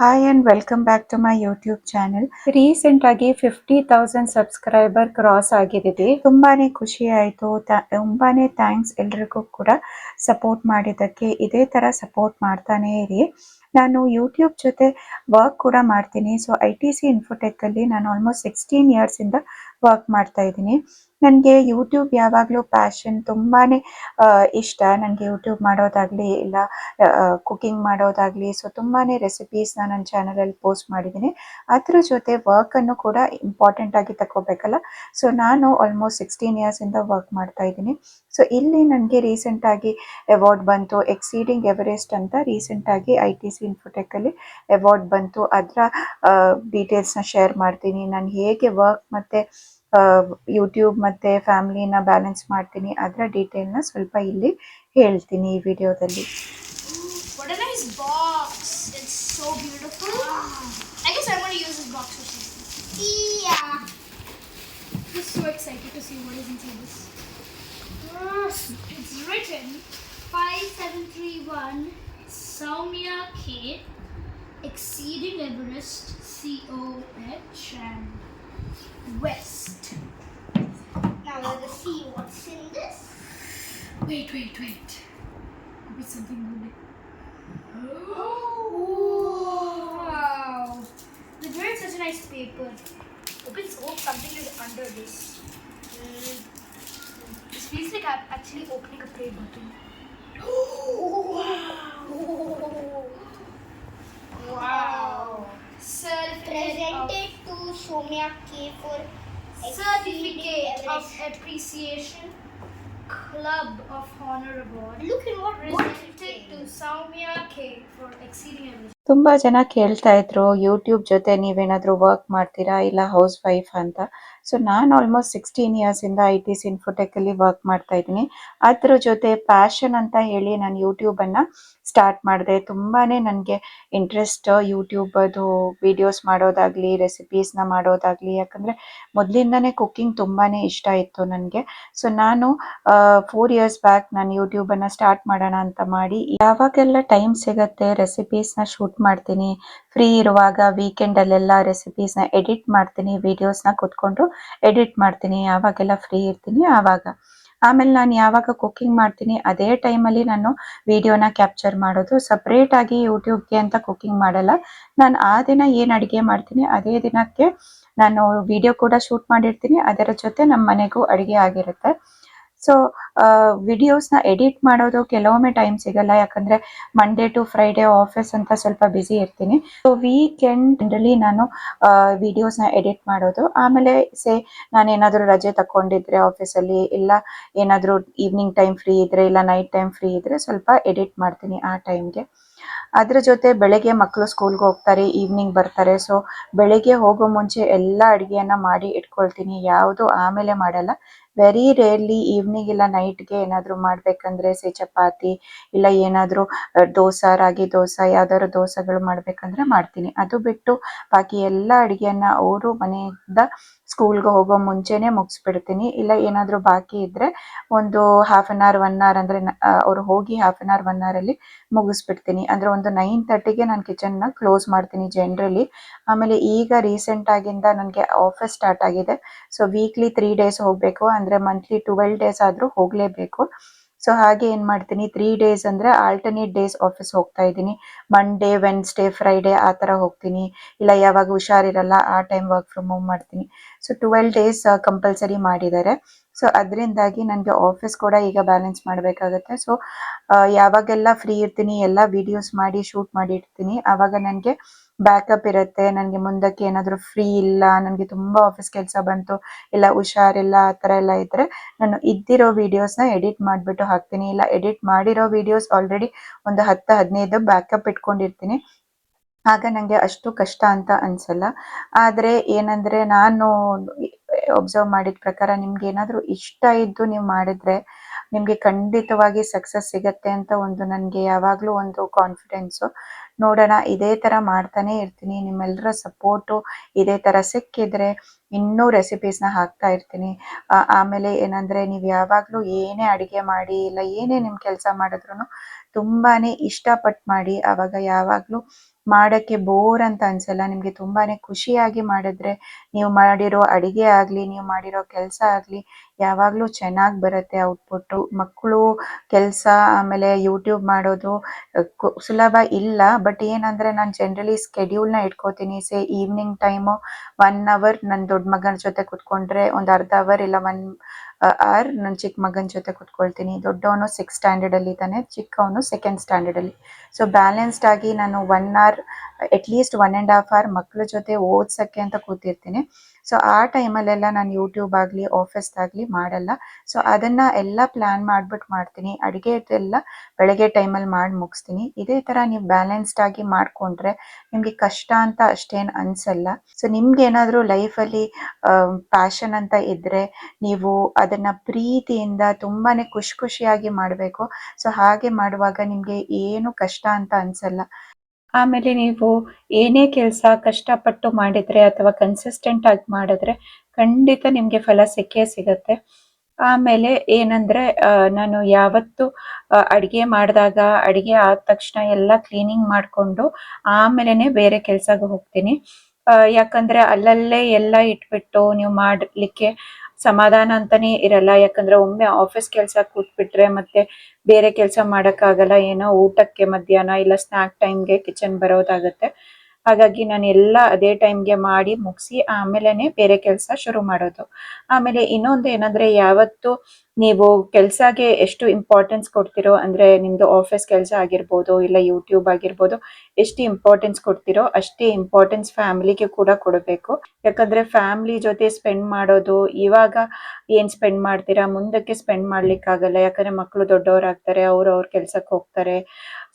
Hi and welcome back to my YouTube channel recent ಆಗಿ fifty thousand subscriber cross ಆಗಿದ್ದೀವಿ ತುಂಬಾನೇ ಖುಷಿ ಆಯಿತು. ತುಂಬಾನೇ ಥ್ಯಾಂಕ್ಸ್ ಎಲ್ರಿಗೂ ಕೂಡ ಸಪೋರ್ಟ್ ಮಾಡಿದ್ದಕ್ಕೆ. ಇದೇ ಥರ ಸಪೋರ್ಟ್ ಮಾಡ್ತಾನೇ ಇರಿ. ನಾನು ಯೂಟ್ಯೂಬ್ ಜೊತೆ ವರ್ಕ್ ಕೂಡ ಮಾಡ್ತೀನಿ. So I T C Infotech ಅಲ್ಲಿ ನಾನು ಆಲ್ಮೋಸ್ಟ್ ಸಿಕ್ಸ್ಟೀನ್ ಇಯರ್ಸ್ ಇಂದ ವರ್ಕ್ ಮಾಡ್ತಾ ಇದ್ದೀನಿ. ನನಗೆ ಯೂಟ್ಯೂಬ್ ಯಾವಾಗಲೂ ಪ್ಯಾಷನ್ ತುಂಬಾ ಇಷ್ಟ. ನನಗೆ ಯೂಟ್ಯೂಬ್ ಮಾಡೋದಾಗಲಿ ಇಲ್ಲ ಕುಕ್ಕಿಂಗ್ ಮಾಡೋದಾಗಲಿ ಸೊ ತುಂಬಾ ರೆಸಿಪೀಸ್ನ ನನ್ನ ಚಾನಲಲ್ಲಿ ಪೋಸ್ಟ್ ಮಾಡಿದ್ದೀನಿ. ಅದರ ಜೊತೆ ವರ್ಕನ್ನು ಕೂಡ ಇಂಪಾರ್ಟೆಂಟ್ ಆಗಿ ತಗೋಬೇಕಲ್ಲ ಸೊ ನಾನು ಆಲ್ಮೋಸ್ಟ್ ಸಿಕ್ಸ್ಟೀನ್ ಇಯರ್ಸಿಂದ ವರ್ಕ್ ಮಾಡ್ತಾ ಇದ್ದೀನಿ. ಸೊ ಇಲ್ಲಿ ನನಗೆ ರೀಸೆಂಟಾಗಿ ಅವಾರ್ಡ್ ಬಂತು ಎಕ್ಸೀಡಿಂಗ್ ಎವರೆಸ್ಟ್ ಅಂತ ರೀಸೆಂಟಾಗಿ ಐ ಟಿ ಸಿ ಇನ್ಫೋಟೆಕಲ್ಲಿ ಅವಾರ್ಡ್ ಬಂತು. ಅದರ ಡೀಟೇಲ್ಸ್ನ ಶೇರ್ ಮಾಡ್ತೀನಿ. ನಾನು ಹೇಗೆ ವರ್ಕ್ ಮತ್ತು ಯೂಟ್ಯೂಬ್ ಮತ್ತು ಫ್ಯಾಮ್ಲಿನ ಬ್ಯಾಲೆನ್ಸ್ ಮಾಡ್ತೀನಿ ಅದರ ಡೀಟೇಲ್ನ ಸ್ವಲ್ಪ ಇಲ್ಲಿ ಹೇಳ್ತೀನಿ ಈ ವಿಡಿಯೋದಲ್ಲಿ What a nice box! It's so beautiful. I guess I'm gonna use this box for something. Yeah. Just so excited to see what is inside this. Yes, It's written 5731 Saumya K. Exceeding Everest COH and West. Now let us see what's in this. Wait, wait, wait. Could be something good. Oh, Wow. They made such a nice paper. Let's hope something is under this. Mm. This feels like I'm actually opening a play button. Wow. Certificate of, Presented to Somya K for certificate of Appreciation Club of Honor Award. Look at what Presented to Saumya K for exceeding. ತುಂಬಾ ಜನ ಕೇಳ್ತಾ ಇದ್ರು YouTube ಜೊತೆ ನೀವೇನಾದ್ರೂ work ಮಾಡ್ತೀರಾ ಇಲ್ಲ house wife ಅಂತ. So ನಾನು ಆಲ್ಮೋಸ್ಟ್ ಸಿಕ್ಸ್ಟೀನ್ ಇಯರ್ಸ್ ಇಂದ ಐ ಟಿ ಸಿ ಇನ್ಫೋಟೆಕ್ ಅಲ್ಲಿ ವರ್ಕ್ ಮಾಡ್ತಾ ಇದ್ದೀನಿ. ಅದ್ರ ಜೊತೆ ಪ್ಯಾಷನ್ ಅಂತ ಹೇಳಿ ನಾನು ಯೂಟ್ಯೂಬ್ ಅನ್ನ ಸ್ಟಾರ್ಟ್ ಮಾಡಿದೆ. ತುಂಬಾನೇ ನನಗೆ ಇಂಟ್ರೆಸ್ಟ್ ಯೂಟ್ಯೂಬ್ ಅದು ವಿಡಿಯೋಸ್ ಮಾಡೋದಾಗ್ಲಿ ರೆಸಿಪೀಸ್ನ ಮಾಡೋದಾಗ್ಲಿ. ಯಾಕಂದ್ರೆ ಮೊದಲಿಂದಾನೇ ಕುಕ್ಕಿಂಗ್ ತುಂಬಾನೇ ಇಷ್ಟ ಇತ್ತು ನನಗೆ. ಸೊ ನಾನು ಫೋರ್ ಇಯರ್ಸ್ ಬ್ಯಾಕ್ ನಾನು ಯೂಟ್ಯೂಬ್ ಅನ್ನ ಸ್ಟಾರ್ಟ್ ಮಾಡೋಣ ಅಂತ ಮಾಡಿ, ಯಾವಾಗೆಲ್ಲ ಟೈಮ್ ಸಿಗತ್ತೆ ನ ಶೂಟ್ ಮಾಡ್ತೀನಿ. ಫ್ರೀ ಇರುವಾಗ ವೀಕೆಂಡ್ ಅಲ್ಲೆಲ್ಲ ರೆಸಿಪೀಸ್ನ ಎಡಿಟ್ ಮಾಡ್ತೀನಿ ವಿಡಿಯೋಸ್ನ ಕುತ್ಕೊಂಡು ಎಡಿಟ್ ಮಾಡ್ತೀನಿ. ಯಾವಾಗೆಲ್ಲ ಫ್ರೀ ಇರ್ತೀನಿ ಆವಾಗ. ಆಮೇಲೆ ನಾನು ಯಾವಾಗ ಕುಕ್ಕಿಂಗ್ ಮಾಡ್ತೀನಿ, ಅದೇ ಟೈಮಲ್ಲಿ ನಾನು ವಿಡಿಯೋನ ಕ್ಯಾಪ್ಚರ್ ಮಾಡೋದು. ಸಪ್ರೇಟ್ ಆಗಿ ಯೂಟ್ಯೂಬ್ಗೆ ಅಂತ ಕುಕ್ಕಿಂಗ್ ಮಾಡಲ್ಲ. ನಾನು ಆ ದಿನ ಏನು ಅಡುಗೆ ಮಾಡ್ತೀನಿ, ಅದೇ ದಿನಕ್ಕೆ ನಾನು ವಿಡಿಯೋ ಕೂಡ ಶೂಟ್ ಮಾಡಿರ್ತೀನಿ. ಅದರ ಜೊತೆ ನಮ್ಮ ಮನೆಗೂ ಅಡುಗೆ ಆಗಿರುತ್ತೆ. ಸೊ ವಿಡಿಯೋಸ್ನ ಎಡಿಟ್ ಮಾಡೋದು ಕೆಲವೊಮ್ಮೆ ಟೈಮ್ ಸಿಗಲ್ಲ. ಯಾಕಂದ್ರೆ ಮಂಡೇ ಟು ಫ್ರೈಡೇ ಆಫೀಸ್ ಅಂತ ಸ್ವಲ್ಪ ಬ್ಯುಸಿ ಇರ್ತೀನಿ. ಸೊ ವೀಕೆಂಡ್ ಜನರಲಿ ನಾನು ವಿಡಿಯೋಸ್ನ ಎಡಿಟ್ ಮಾಡೋದು. ಆಮೇಲೆ ಸೇ ನಾನು ಏನಾದ್ರು ರಜೆ ತಗೊಂಡಿದ್ರೆ ಆಫೀಸಲ್ಲಿ ಇಲ್ಲ ಏನಾದರೂ ಈವ್ನಿಂಗ್ ಟೈಮ್ ಫ್ರೀ ಇದ್ರೆ, ಇಲ್ಲ ನೈಟ್ ಟೈಮ್ ಫ್ರೀ ಇದ್ರೆ ಸ್ವಲ್ಪ ಎಡಿಟ್ ಮಾಡ್ತೀನಿ ಆ ಟೈಮ್ಗೆ ಅದ್ರ ಜೊತೆ ಬೆಳಗ್ಗೆ ಮಕ್ಕಳು ಸ್ಕೂಲ್ಗೆ ಹೋಗ್ತಾರೆ ಈವ್ನಿಂಗ್ ಬರ್ತಾರೆ. ಸೊ ಬೆಳಗ್ಗೆ ಹೋಗೋ ಮುಂಚೆ ಎಲ್ಲ ಅಡುಗೆಯನ್ನು ಮಾಡಿ ಇಟ್ಕೊಳ್ತೀನಿ. ಯಾವುದು ಆಮೇಲೆ ಮಾಡಲ್ಲ. ವೆರಿ ರೇರ್ಲಿ ಈವ್ನಿಂಗ್ ಇಲ್ಲ ನೈಟ್ಗೆ ಏನಾದ್ರು ಮಾಡ್ಬೇಕಂದ್ರೆ ಸೇ ಚಪಾತಿ ಇಲ್ಲ ಏನಾದ್ರು ದೋಸೆ, ರಾಗಿ ದೋಸೆ, ಯಾವ್ದಾದ್ರು ದೋಸೆಗಳು ಮಾಡ್ಬೇಕಂದ್ರೆ ಮಾಡ್ತೀನಿ. ಅದು ಬಿಟ್ಟು ಬಾಕಿ ಎಲ್ಲ ಅಡಿಗೆಯನ್ನ ಅವರು ಮನೆಯಿಂದ ಸ್ಕೂಲ್ಗೆ ಹೋಗೋ ಮುಂಚೆನೆ ಮುಗಿಸ್ಬಿಡ್ತೀನಿ. ಇಲ್ಲ ಏನಾದರೂ ಬಾಕಿ ಇದ್ರೆ ಒಂದು half an hour one hour ಅಂದ್ರೆ ಅವ್ರು ಹೋಗಿ half an hour one hour ಅಲ್ಲಿ ಮುಗಿಸ್ಬಿಡ್ತೀನಿ. ಅಂದ್ರೆ ಒಂದು ನೈನ್ ತರ್ಟಿಗೆ ನಾನು ನ ಕ್ಲೋಸ್ ಮಾಡ್ತೀನಿ ಜನರಲಿ ಆಮೇಲೆ ಈಗ ರೀಸೆಂಟ್ ಆಗಿಂದ ನನಗೆ ಆಫೀಸ್ ಸ್ಟಾರ್ಟ್ ಆಗಿದೆ. ಸೊ ವೀಕ್ಲಿ ತ್ರೀ ಡೇಸ್ ಹೋಗಬೇಕು. ಅಂದ್ರೆ ಮಂತ್ಲಿ ಟ್ವೆಲ್ ಡೇಸ್ ಆದರೂ ಹೋಗಲೇಬೇಕು. ಸೊ ಹಾಗೆ ಏನು ಮಾಡ್ತೀನಿ? ತ್ರೀ ಡೇಸ್ ಅಂದರೆ ಆಲ್ಟರ್ನೇಟ್ ಡೇಸ್ ಆಫೀಸ್ ಹೋಗ್ತಾ ಇದ್ದೀನಿ. ಮಂಡೇ ವೆನ್ಸ್ಡೇ ಫ್ರೈಡೇ ಆ ಥರ ಹೋಗ್ತೀನಿ. ಇಲ್ಲ, ಯಾವಾಗ ಹುಷಾರಿರಲ್ಲ ಆ ಟೈಮ್ ವರ್ಕ್ ಫ್ರಮ್ ಹೋಮ್ ಮಾಡ್ತೀನಿ. ಸೊ ಟ್ವೆಲ್ ಡೇಸ್ ಕಂಪಲ್ಸರಿ ಮಾಡಿದ್ದಾರೆ. ಸೊ ಅದರಿಂದಾಗಿ ನನಗೆ ಆಫೀಸ್ ಕೂಡ ಈಗ ಬ್ಯಾಲೆನ್ಸ್ ಮಾಡಬೇಕಾಗತ್ತೆ. ಸೊ ಯಾವಾಗೆಲ್ಲ ಫ್ರೀ ಇರ್ತೀನಿ, ಎಲ್ಲ ವಿಡಿಯೋಸ್ ಮಾಡಿ ಶೂಟ್ ಮಾಡಿ ಇಡ್ತೀನಿ. ಆವಾಗ ನನಗೆ ಬ್ಯಾಕಪ್ ಇರುತ್ತೆ, ನನಗೆ ಮುಂದಕ್ಕೆ ಏನಾದರೂ ಫ್ರೀ ಇಲ್ಲ, ನನಗೆ ತುಂಬ ಆಫೀಸ್ ಕೆಲಸ ಬಂತು, ಇಲ್ಲ ಹುಷಾರಿಲ್ಲ, ಆ ಥರ ಎಲ್ಲ ಇದ್ದರೆ ನಾನು ಇದ್ದಿರೋ ವಿಡಿಯೋಸ್ನ ಎಡಿಟ್ ಮಾಡಿಬಿಟ್ಟು ಹಾಕ್ತೀನಿ. ಇಲ್ಲ ಎಡಿಟ್ ಮಾಡಿರೋ ವಿಡಿಯೋಸ್ ಆಲ್ರೆಡಿ ಒಂದು ಹತ್ತು, ಹದಿನೈದು ಬ್ಯಾಕಪ್ ಇಟ್ಕೊಂಡಿರ್ತೀನಿ. ಆಗ ನನಗೆ ಅಷ್ಟು ಕಷ್ಟ ಅಂತ ಅನ್ಸಲ್ಲ. ಆದರೆ ಏನಂದ್ರೆ ನಾನು ಒಬ್ಸರ್ವ್ ಮಾಡಿದ ಪ್ರಕಾರ ನಿಮ್ಗೆ ಏನಾದರೂ ಇಷ್ಟ ಇದ್ದು ನೀವು ಮಾಡಿದ್ರೆ ನಿಮಗೆ ಖಂಡಿತವಾಗಿ ಸಕ್ಸಸ್ ಸಿಗತ್ತೆ ಅಂತ ಒಂದು ನನಗೆ ಯಾವಾಗಲೂ ಒಂದು ಕಾನ್ಫಿಡೆನ್ಸು ನೋಡೋಣ, ಇದೇ ಥರ ಮಾಡ್ತಾನೆ ಇರ್ತೀನಿ ನಿಮ್ಮೆಲ್ಲರ ಸಪೋರ್ಟು ಇದೇ ಥರ ಸಿಕ್ಕಿದ್ರೆ ಇನ್ನೂ ರೆಸಿಪೀಸ್ನ ಹಾಕ್ತಾ ಇರ್ತೀನಿ. ಆಮೇಲೆ ಏನಂದ್ರೆ ನೀವು ಯಾವಾಗಲೂ ಏನೇ ಅಡುಗೆ ಮಾಡಿ, ಇಲ್ಲ ಏನೇ ನಿಮ್ಮ ಕೆಲಸ ಮಾಡಿದ್ರು ತುಂಬಾ ಇಷ್ಟಪಟ್ಟು ಮಾಡಿ ಆವಾಗ ಯಾವಾಗಲೂ ಮಾಡೋಕ್ಕೆ ಬೋರ್ ಅಂತ ಅನ್ಸಲ್ಲ. ನಿಮಗೆ ತುಂಬಾನೇ ಖುಷಿಯಾಗಿ ಮಾಡಿದ್ರೆ ನೀವು ಮಾಡಿರೋ ಅಡಿಗೆ ಆಗಲಿ, ನೀವು ಮಾಡಿರೋ ಕೆಲಸ ಆಗಲಿ, ಯಾವಾಗಲೂ ಚೆನ್ನಾಗಿ ಬರುತ್ತೆ ಔಟ್ಪುಟ್ಟು ಮಕ್ಕಳು ಕೆಲಸ ಆಮೇಲೆ ಯೂಟ್ಯೂಬ್ ಮಾಡೋದು ಸುಲಭ ಇಲ್ಲ. ಬಟ್ ಏನಂದ್ರೆ ನಾನು ಜನರಲಿ ಸ್ಕೆಡ್ಯೂಲ್ನ ಇಟ್ಕೋತೀನಿ. Say evening time one hour ನನ್ನ ದೊಡ್ಡ ಮಗನ ಜೊತೆ ಕುತ್ಕೊಂಡ್ರೆ ಒಂದು ಅರ್ಧ ಅವರ್ ಇಲ್ಲ ಒನ್ ಅವರ್ ನನ್ನ ಚಿಕ್ಕ ಮಗನ ಜೊತೆ ಕುತ್ಕೊಳ್ತೀನಿ. ದೊಡ್ಡವನು ಸಿಕ್ಸ್ ಸ್ಟ್ಯಾಂಡರ್ಡಲ್ಲಿ ಇದ್ದಾನೆ, ಚಿಕ್ಕವನು ಸೆಕೆಂಡ್ ಸ್ಟ್ಯಾಂಡರ್ಡ್ ಅಲ್ಲಿ. ಸೊ ಬ್ಯಾಲೆನ್ಸ್ಡ್ ಆಗಿ ನಾನು one hour least one and half hour ಮಕ್ಕಳ ಜೊತೆ ಓದ್ಸಕ್ಕೆ ಅಂತ ಕೂತಿರ್ತೀನಿ. ಸೊ ಆ ಟೈಮಲ್ಲೆಲ್ಲ ನಾನು ಯೂಟ್ಯೂಬ್ ಆಗಲಿ ಆಫೀಸ್ದಾಗಲಿ ಮಾಡಲ್ಲ. ಸೊ ಅದನ್ನು ಎಲ್ಲ ಪ್ಲ್ಯಾನ್ ಮಾಡಿಬಿಟ್ಟು ಮಾಡ್ತೀನಿ. ಅಡುಗೆದೆಲ್ಲ ಬೆಳಗ್ಗೆ ಟೈಮಲ್ಲಿ ಮಾಡಿ ಮುಗಿಸ್ತೀನಿ. ಇದೇ ಥರ ನೀವು ಬ್ಯಾಲೆನ್ಸ್ಡ್ ಆಗಿ ಮಾಡಿಕೊಂಡ್ರೆ ನಿಮಗೆ ಕಷ್ಟ ಅಂತ ಅಷ್ಟೇನು ಅನಿಸಲ್ಲ. ಸೊ ನಿಮ್ಗೆ ಏನಾದರೂ ಲೈಫಲ್ಲಿ ಪ್ಯಾಷನ್ ಅಂತ ಇದ್ದರೆ ನೀವು ಅದನ್ನು ಪ್ರೀತಿಯಿಂದ ತುಂಬಾ ಖುಷಿ ಖುಷಿಯಾಗಿ ಮಾಡಬೇಕು. ಸೊ ಹಾಗೆ ಮಾಡುವಾಗ ನಿಮಗೆ ಏನು ಕಷ್ಟ ಅಂತ ಅನಿಸಲ್ಲ. ಆಮೇಲೆ ನೀವು ಏನೇ ಕೆಲಸ ಕಷ್ಟಪಟ್ಟು ಮಾಡಿದರೆ ಅಥವಾ ಕನ್ಸಿಸ್ಟೆಂಟ್ ಆಗಿ ಮಾಡಿದ್ರೆ ಖಂಡಿತ ನಿಮಗೆ ಫಲ ಸಿಕ್ಕೇ ಸಿಗತ್ತೆ. ಆಮೇಲೆ ಏನಂದ್ರೆ ನಾನು ಯಾವತ್ತು ಅಡಿಗೆ ಮಾಡಿದಾಗ, ಅಡಿಗೆ ಆದ ತಕ್ಷಣ ಎಲ್ಲ ಕ್ಲೀನಿಂಗ್ ಮಾಡಿಕೊಂಡು ಆಮೇಲೆ ಬೇರೆ ಕೆಲಸಕ್ಕೆ ಹೋಗ್ತೀನಿ. ಯಾಕಂದ್ರೆ ಅಲ್ಲಲ್ಲೇ ಎಲ್ಲ ಇಟ್ಬಿಟ್ಟು ನೀವು ಮಾಡಲಿಕ್ಕೆ ಸಮಾಧಾನ ಅಂತಾನೆ ಇರಲ್ಲ. ಯಾಕಂದ್ರೆ ಒಮ್ಮೆ ಆಫೀಸ್ ಕೆಲಸ ಕೂತ್ಬಿಟ್ರೆ ಮತ್ತೆ ಬೇರೆ ಕೆಲಸ ಮಾಡೋಕ್ಕಾಗಲ್ಲ. ಏನೋ ಊಟಕ್ಕೆ ಮಧ್ಯಾಹ್ನ ಇಲ್ಲ ಸ್ನ್ಯಾಕ್ ಟೈಮ್ಗೆ ಕಿಚನ್ ಬರೋದಾಗತ್ತೆ. ಹಾಗಾಗಿ ನಾನು ಎಲ್ಲ ಅದೇ ಟೈಮ್ಗೆ ಮಾಡಿ ಮುಗಿಸಿ ಆಮೇಲೆ ಬೇರೆ ಕೆಲಸ ಶುರು ಮಾಡೋದು. ಆಮೇಲೆ ಇನ್ನೊಂದು ಏನಂದ್ರೆ ಯಾವತ್ತು ನೀವು ಕೆಲಸಕ್ಕೆ ಎಷ್ಟು ಇಂಪಾರ್ಟೆನ್ಸ್ ಕೊಡ್ತಿರೋ, ಅಂದ್ರೆ ನಿಮ್ದು ಆಫೀಸ್ ಕೆಲಸ ಆಗಿರ್ಬೋದು, ಇಲ್ಲ ಯೂಟ್ಯೂಬ್ ಆಗಿರ್ಬೋದು, ಎಷ್ಟು ಇಂಪಾರ್ಟೆನ್ಸ್ ಕೊಡ್ತಿರೋ ಅಷ್ಟೇ ಇಂಪಾರ್ಟೆನ್ಸ್ ಫ್ಯಾಮಿಲಿಗೆ ಕೂಡ ಕೊಡಬೇಕು. ಯಾಕಂದ್ರೆ ಫ್ಯಾಮಿಲಿ ಜೊತೆ ಸ್ಪೆಂಡ್ ಮಾಡೋದು, ಇವಾಗ ಏನ್ ಸ್ಪೆಂಡ್ ಮಾಡ್ತೀರಾ, ಮುಂದಕ್ಕೆ ಸ್ಪೆಂಡ್ ಮಾಡ್ಲಿಕ್ಕಾಗಲ್ಲ. ಯಾಕಂದ್ರೆ ಮಕ್ಕಳು ದೊಡ್ಡವರಾಗ್ತಾರೆ, ಅವ್ರು ಅವ್ರ ಕೆಲಸಕ್ಕೆ ಹೋಗ್ತಾರೆ.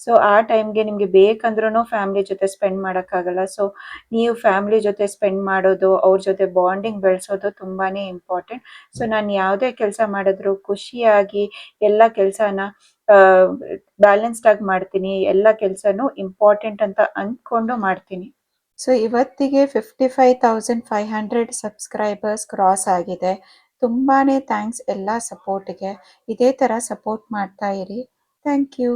ಸೊ ಆ ಟೈಮ್ಗೆ ನಿಮ್ಗೆ ಬೇಕಂದ್ರೂ ಫ್ಯಾಮಿಲಿ ಜೊತೆ ಸ್ಪೆಂಡ್ ಮಾಡೋಕ್ಕಾಗಲ್ಲ. ಸೊ ನೀವು ಫ್ಯಾಮಿಲಿ ಜೊತೆ ಸ್ಪೆಂಡ್ ಮಾಡೋದು, ಅವ್ರ ಜೊತೆ ಬಾಂಡಿಂಗ್ ಬೆಳೆಸೋದು ತುಂಬಾನೇ ಇಂಪಾರ್ಟೆಂಟ್ ಸೊ ನಾನು ಯಾವುದೇ ಕೆಲಸ ಮಾಡಿದ್ರು ಖುಷಿಯಾಗಿ ಎಲ್ಲ ಕೆಲಸನ ಬ್ಯಾಲೆನ್ಸ್ಡ್ ಆಗಿ ಮಾಡ್ತೀನಿ, ಎಲ್ಲ ಕೆಲಸನೂ ಇಂಪಾರ್ಟೆಂಟ್ ಅಂತ ಅಂದ್ಕೊಂಡು ಮಾಡ್ತೀನಿ. ಸೊ ಇವತ್ತಿಗೆ fifty five thousand five hundred subscribers cross ಆಗಿದೆ. ತುಂಬಾ ಥ್ಯಾಂಕ್ಸ್ ಎಲ್ಲ ಸಪೋರ್ಟ್ಗೆ ಇದೇ ಥರ ಸಪೋರ್ಟ್ ಮಾಡ್ತಾ ಇರಿ. Thank you